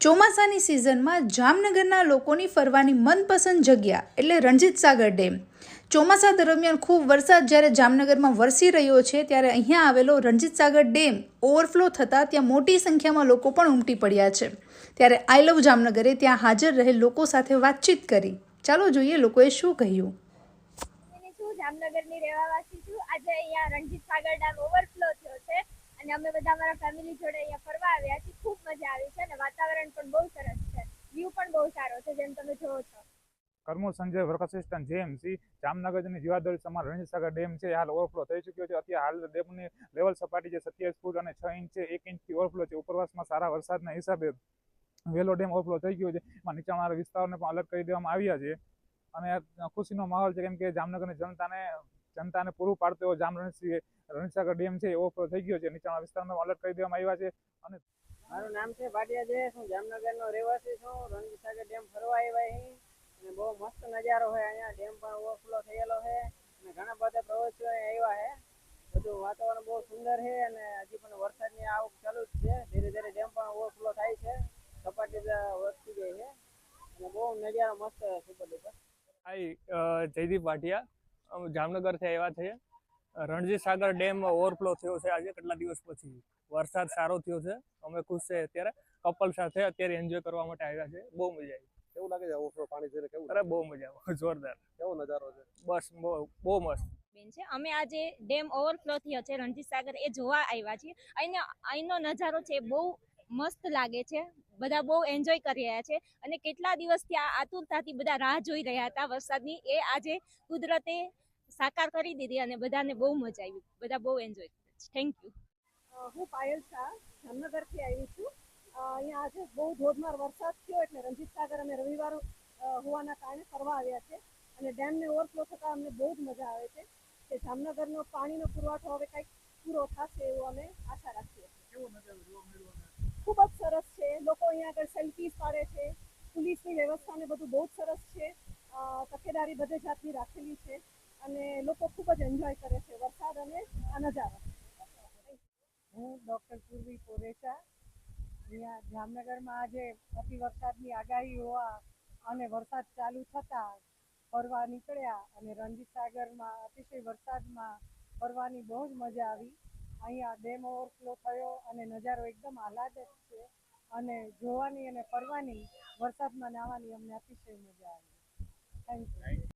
ચોમાસાની સિઝનમાં જામનગરના લોકોની ફરવાની મનપસંદ જગ્યા એટલે રણજીત સાગર ડેમ. ચોમાસા દરમિયાન ખૂબ વરસાદ જ્યારે જામનગરમાં વરસી રહ્યો છે, ત્યારે અહીંયા આવેલો રણજીત સાગર ડેમ ઓવરફ્લો થતાં ત્યાં મોટી સંખ્યામાં લોકો પણ ઉમટી પડ્યા છે. ત્યારે આઈ લવ જામનગરે ત્યાં હાજર રહેલ લોકો સાથે વાતચીત કરી. ચાલો જોઈએ લોકોએ શું કહ્યું. જામનગરની રહેવાવાસી છું. આજે અહીંયા રણજીત સાગર ડેમ ઓવરફ્લો થયો છે. અને અમે બધા અમારા ફેમિલી જોડે અહીંયા ફરવા આવ્યા છીએ. ખૂબ મજા આવી છે અને વાતાવરણ પણ બહુ સરસ છે. વ્યૂ પણ બહુ સારો છે, જેમ તમે જોવો છો. Karmur Sanjay work assistant JMC જામનગરની જીવાદોરી સમાન રણજીત સાગર ડેમ છે, હાલ ઓવરફ્લો થઈ ચૂક્યો છે. અત્યારે હાલ ડેમની લેવલ સપાટી જે સત્યાવીસ ફૂટ અને છ ઇંચ છે, એક ઇંચથી ઓવરફ્લો છે. ઉપરવાસમાં સારા વરસાદના હિસાબે વેલો ડેમ ઓવરફ્લો થઈ ગયો છે. એમાં નીચાણવાળા વિસ્તારોને પણ અલગ કરી દેવામાં આવ્યા છે. અને ખુશીનો માહોલ છે, કેમ કે જામનગરની જનતાને જનતાને પૂરું પાડતો એવો જામ રણસિંહ રણસાગર ડેમ છે એવો થઈ ગયો છે. નીચાણવાળા વિસ્તારમાં અલર્ટ કરી દેવામાં આવ્યા છે. અને મારું નામ છે ભાટિયા જયેશ હું જામનગરનો રહેવાસી છું. રણસાગર સાગર ડેમ ફરવા આવ્યા અહીં અને બહુ મસ્ત નજારો છે અહીંયા. ડેમ પણ ઓવરફ્લો થયેલો છે અને ઘણા બધા પ્રવાસીઓ અહીં આવ્યા છે બધું વાતાવરણ બહુ સુંદર છે અને હજી પણ વરસાદની આવક ચાલુ જ છે. ધીરે ધીરે ડેમ પણ ઓવરફ્લો થાય છે. સપાટી વધતી ગઈ છે અને બહુ નજારો મસ્ત super duper hi Jaydeep Bhatia. જામનગરથી આવ્યા છે. રણજીત સાગર ડેમ ઓવરફ્લો થયો છે આજે કેટલા દિવસ પછી? વરસાદ સારો થયો છે. અમે ખુશ છે અત્યારે. કપલ સાથે અત્યારે એન્જોય કરવા માટે આવ્યા છે. બહુ મજા આવી. કેવું લાગે છે ઓવરફ્લો પાણી છે કેવું અરે બહુ મજા આવે. જોરદાર. કેવો નજારો છે? બસ બહુ બહુ મસ્ત. બેન છે અમે આજે ડેમ ઓવરફ્લો થયો છે રણજીત સાગર એ જોવા આવ્યા છીએ. અહીંનો અહીંનો નજારો છે એ બહુ મસ્ત લાગે છે. બધા બહુ એન્જોય કરી રહ્યા છે. અને કેટલા દિવસથી આ આતુરતાથી બધા રાહ જોઈ રહ્યા હતા વરસાદની એ આજે કુદરતે સાકાર કરી દીધી અને બધાને બહુ મજા આવી. બધા બહુ એન્જોય કરે છે. થેન્ક યુ હું પાયલ શાહ જામનગરથી આવી છું. અહીંયા આજે બહુ ધોધમાર વરસાદ થયો એટલે રણજીત સાગર અમે રવિવાર હોવાના કારણે ફરવા આવ્યા છે. અને ડેમને ઓવરફ્લો થતાં અમને બહુ જ મજા આવે છે. કે જામનગરનો પાણીનો પુરવઠો હવે કંઈક પૂરો થશે એવું અમે આશા રાખીએ છીએ ખૂબ જ સરસ છે લોકો અહીંયા આગળ સેલ્ફીસ પાડે છે પોલીસની વ્યવસ્થા ને સરસ છે તકેદારી બધે જાતની રાખેલી છે અને લોકો ખૂબ જ એન્જોય કરે છે વરસાદ અને આ નજારો હું ડૉક્ટર પૂર્વી પોરેસા અહીંયા જામનગરમાં આજે અતિ વરસાદની આગાહી હોવા અને વરસાદ ચાલુ થતાં ફરવા નીકળ્યા અને રણજીત સાગરમાં અતિશય વરસાદમાં ફરવાની બહુ જ મજા આવી. અહીંયા ડેમ ઓવરફ્લો થયો અને નજારો એકદમ આહલાદક છે. અને જોવાની અને ફરવાની વરસાદમાં નાહવાની અમને અતિશય મજા આવી. Thank you